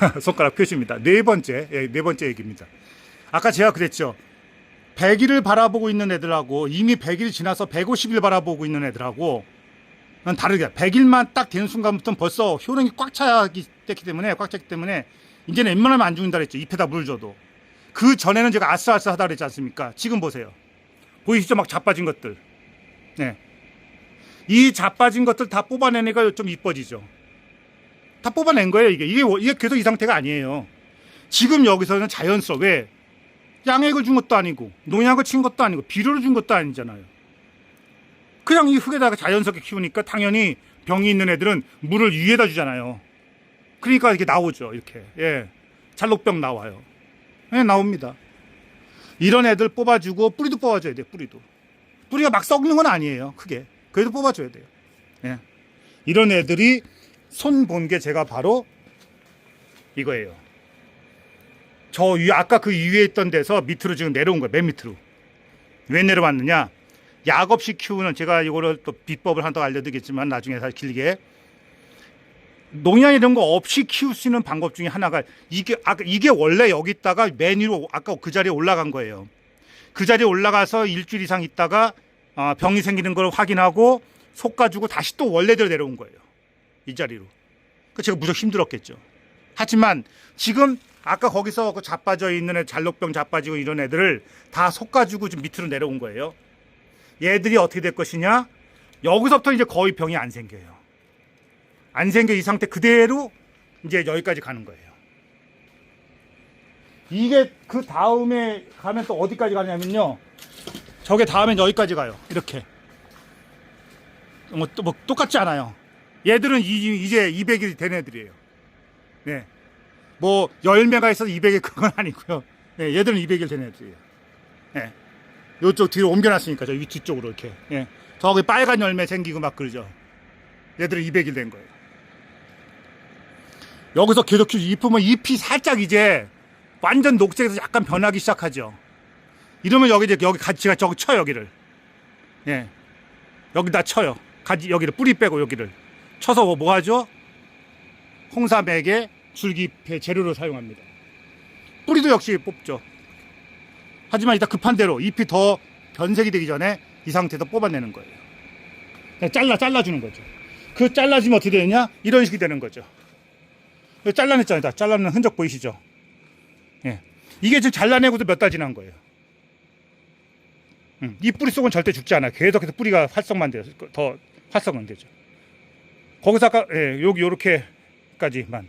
손가락 표시입니다. 네 번째, 예, 네 번째 얘기입니다. 아까 제가 그랬죠. 100일을 바라보고 있는 애들하고 이미 100일 지나서 150일 바라보고 있는 애들하고 는 다르게 100일만 딱 되는 순간부터 벌써 효능이 꽉 차기 때문에 꽉 찼기 때문에 이제는 웬만하면 안 죽는다 그랬죠. 잎에다 물 줘도. 그 전에는 제가 아싸아싸하다 그랬지 않습니까? 지금 보세요. 보이시죠? 막 자빠진 것들. 네. 이 자빠진 것들 다 뽑아내니까 좀 이뻐지죠. 다 뽑아낸 거예요, 이게. 이게, 이게 계속 이 상태가 아니에요. 지금 여기서는 자연스러워. 왜? 양액을 준 것도 아니고, 농약을 친 것도 아니고, 비료를 준 것도 아니잖아요. 그냥 이 흙에다가 자연스럽게 키우니까 당연히 병이 있는 애들은 물을 위에다 주잖아요. 그러니까 이렇게 나오죠, 이렇게. 예. 잘록병 나와요. 예, 나옵니다. 이런 애들 뽑아주고, 뿌리도 뽑아줘야 돼요, 뿌리도. 뿌리가 막 썩는 건 아니에요, 크게. 그래도 뽑아줘야 돼요. 예. 이런 애들이 손 본 게 제가 바로 이거예요. 저 위, 아까 그 위에 있던 데서 밑으로 지금 내려온 거예요. 맨 밑으로. 왜 내려왔느냐? 약 없이 키우는 제가 이거를 또 비법을 한다고 알려드리겠지만 나중에 사실 길게 농약 이런 거 없이 키울 수 있는 방법 중에 하나가 이게 아까 이게 원래 여기 있다가 맨 위로 아까 그 자리에 올라간 거예요. 그 자리에 올라가서 일주일 이상 있다가 아, 병이 생기는 걸 확인하고 솎아주고 다시 또 원래대로 내려온 거예요. 이 자리로. 그 제가 무척 힘들었겠죠. 하지만 지금 아까 거기서 그 자빠져 있는 애, 잘록병 자빠지고 이런 애들을 다 솎아주고 좀 밑으로 내려온 거예요. 얘들이 어떻게 될 것이냐? 여기서부터 이제 거의 병이 안 생겨요. 안 생겨 이 상태 그대로 이제 여기까지 가는 거예요. 이게 그 다음에 가면 또 어디까지 가냐면요. 저게 다음엔 여기까지 가요. 이렇게. 뭐, 또, 뭐 똑같지 않아요. 얘들은 이, 이제 200일이 된 애들이에요. 네. 뭐 10매가 있어서 200일 그건 아니고요. 네, 얘들은 200일 된 애들이에요. 네. 요쪽 뒤로 옮겨놨으니까 저 위 뒤쪽으로 이렇게. 예. 저기 빨간 열매 생기고 막 그러죠. 얘들은 200일 된 거예요. 여기서 계속 잎으면 잎이 살짝 이제 완전 녹색에서 약간 변하기 시작하죠. 이러면 여기 이제 여기 가지가 저기 쳐 여기를. 예. 여기다 쳐요. 가지 여기를 뿌리 빼고 여기를 쳐서 뭐, 뭐 하죠? 홍삼액에 줄기 재료로 사용합니다. 뿌리도 역시 뽑죠. 하지만 이따 급한 대로 잎이 더 변색이 되기 전에 이 상태에서 뽑아내는 거예요. 잘라 잘라주는 거죠. 그 잘라지면 어떻게 되느냐? 이런 식이 되는 거죠. 잘라냈잖아요. 다 잘라낸 흔적 보이시죠? 예. 이게 지금 잘라내고도 몇 달 지난 거예요. 음, 이 뿌리 속은 절대 죽지 않아요. 계속해서 뿌리가 활성만 돼요. 더 활성은 되죠. 거기서 아까 예, 여기 요렇게까지만